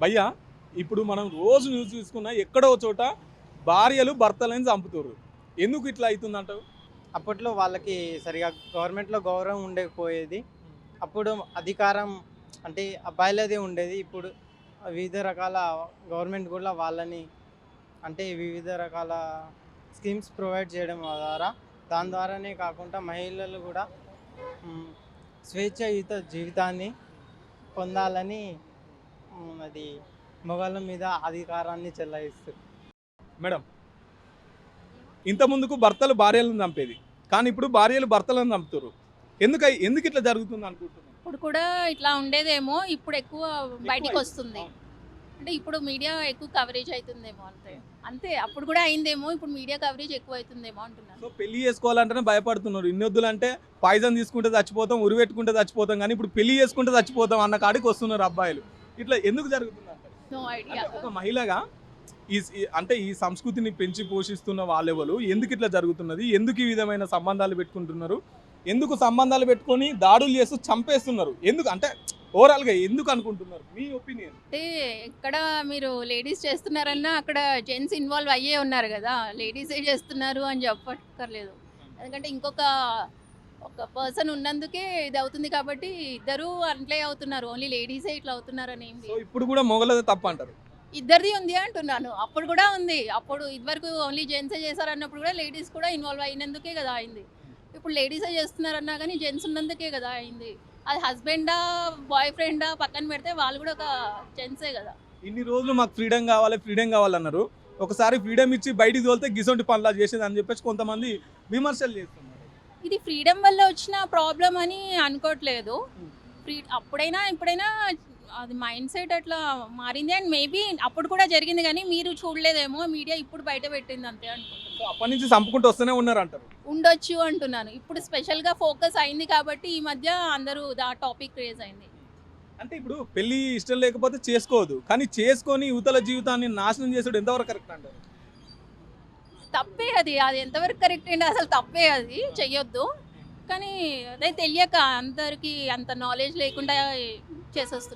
భయ్యా ఇప్పుడు మనం రోజు న్యూస్ చూసుకున్నా ఎక్కడో చోట భార్యలు భర్తలని చంపుతారు ఎందుకు ఇట్లా అవుతుందంటావు అప్పట్లో వాళ్ళకి సరిగా గవర్నమెంట్లో గౌరవం ఉండకపోయేది. అప్పుడు అధికారం అంటే అబ్బాయిలదే ఉండేది. ఇప్పుడు వివిధ రకాల గవర్నమెంట్ కూడా వాళ్ళని అంటే వివిధ రకాల స్కీమ్స్ ప్రొవైడ్ చేయడం ద్వారా దాని ద్వారానే కాకుండా మహిళలు కూడా స్వేచ్ఛయుత జీవితాన్ని పొందాలని అది మొగల మీద అధికారాన్ని చెల్లాయిస్తుంది మేడం ఇంత ముందుకు భర్తలు భార్యలను చంపేది. కానీ ఇప్పుడు భార్యలు భర్తలను చంపుతారు ఎందుకు ఎందుకు ఇట్లా జరుగుతుంది అనుకుంటున్నాను ఇప్పుడు కూడా ఇట్లా ఉండేదేమో ఇప్పుడు ఎక్కువ బయటికి వస్తుంది. అంటే ఇప్పుడు మీడియా ఎక్కువ కవరేజ్ అవుతుందేమో అంతే. అంతే అప్పుడు కూడా అయిందేమో ఇప్పుడు మీడియా కవరేజ్ ఎక్కువ అవుతుందేమో అంటున్నాను సో పెళ్ళి చేసుకోవాలంటేనే భయపడుతున్నారు. ఇన్నొద్దులు అంటే పాయిజన్ తీసుకుంటే చచ్చిపోతాం ఉరిపెట్టుకుంటే చచ్చిపోతాం కానీ ఇప్పుడు పెళ్ళి చేసుకుంటే చచ్చిపోతాం అన్న కాడికి వస్తున్నారు అబ్బాయిలు. ఇట్లా ఎందుకు జరుగుతుంది ఒక మహిళగా ఈ అంటే ఈ సంస్కృతిని పెంచి పోషిస్తున్న వాళ్ళెవరు? ఎందుకు ఇట్లా జరుగుతున్నది? ఎందుకు ఈ విధమైన సంబంధాలు పెట్టుకుంటున్నారు? ఎందుకు సంబంధాలు పెట్టుకొని దాడులు చేస్తూ చంపేస్తున్నారు? ఎందుకు? అంటే ఓవరాల్గా ఎందుకు అనుకుంటున్నారు? మీ ఒపీనియన్. అంటే ఎక్కడ మీరు లేడీస్ చేస్తున్నారన్నా అక్కడ జెంట్స్ ఇన్వాల్వ్ అయ్యే ఉన్నారు కదా. లేడీసే చేస్తున్నారు అని చెప్పక్కర్లేదు. ఎందుకంటే ఇంకొక ఒక పర్సన్ ఉన్నందుకే ఇది అవుతుంది కాబట్టి ఇద్దరు అట్లే అవుతున్నారు. ఓన్లీ లేడీసే ఇట్లా అవుతున్నారు అని సో ఇప్పుడు కూడా మొగలదే తప్ప అంటారు ఇద్దరిది ఉంది అంటున్నాను. అప్పుడు కూడా ఉంది. అప్పుడు ఇదివరకు ఓన్లీ జెంట్సే చేశారు అన్నప్పుడు కూడా లేడీస్ కూడా ఇన్వాల్వ్ అయినందుకే కదా అయింది. ఇప్పుడు లేడీసే చేస్తున్నారన్నా కానీ జెంట్స్ ఉన్నందుకే కదా అయింది. అది హస్బెండా బాయ్ ఫ్రెండా పక్కన పెడితే వాళ్ళు కూడా ఒక జెంట్సే కదా. ఇన్ని రోజులు మాకు ఫ్రీడమ్ కావాలి ఫ్రీడమ్ కావాలన్నారు. ఒకసారి ఫ్రీడమ్ ఇచ్చి బయటికి తోలితే గిసొంటి పనులు చేసేది అని చెప్పేసి కొంతమంది విమర్శలు చేస్తున్నారు. ఇది ఫ్రీడమ్ వల్ల వచ్చిన ప్రాబ్లం అని అనుకోవట్లేదు. ఫ్రీ అప్పుడైనా ఇప్పుడైనా అది మైండ్ సెట్ అట్లా మారింది అండ్ మేబీ అప్పుడు కూడా జరిగింది కానీ మీరు చూడలేదేమో మీడియా ఇప్పుడు బయట పెట్టింది అంతే అనుకుంటున్నాను సో అప్పటి నుంచి చంపుకుంటూ వస్తూనే ఉన్నారు అంటారు ఉండొచ్చు అంటున్నాను. ఇప్పుడు స్పెషల్గా ఫోకస్ అయింది కాబట్టి ఈ మధ్య అందరూ ఆ టాపిక్ క్రేజ్ అయింది. అంటే ఇప్పుడు పెళ్ళి ఇష్టం లేకపోతే చేసుకోవద్దు కానీ చేసుకొని యువతల జీవితాన్ని నాశనం చేసాడు ఎంతవరకు కరెక్ట్ అంటారు? తప్పే అది. అది ఎంతవరకు కరెక్ట్ అండి అసలు తప్పే అది. చెయ్యొద్దు. కానీ నేను తెలియక అందరికీ అంత నాలెడ్జ్ లేకుండా చేసేస్తున్నాను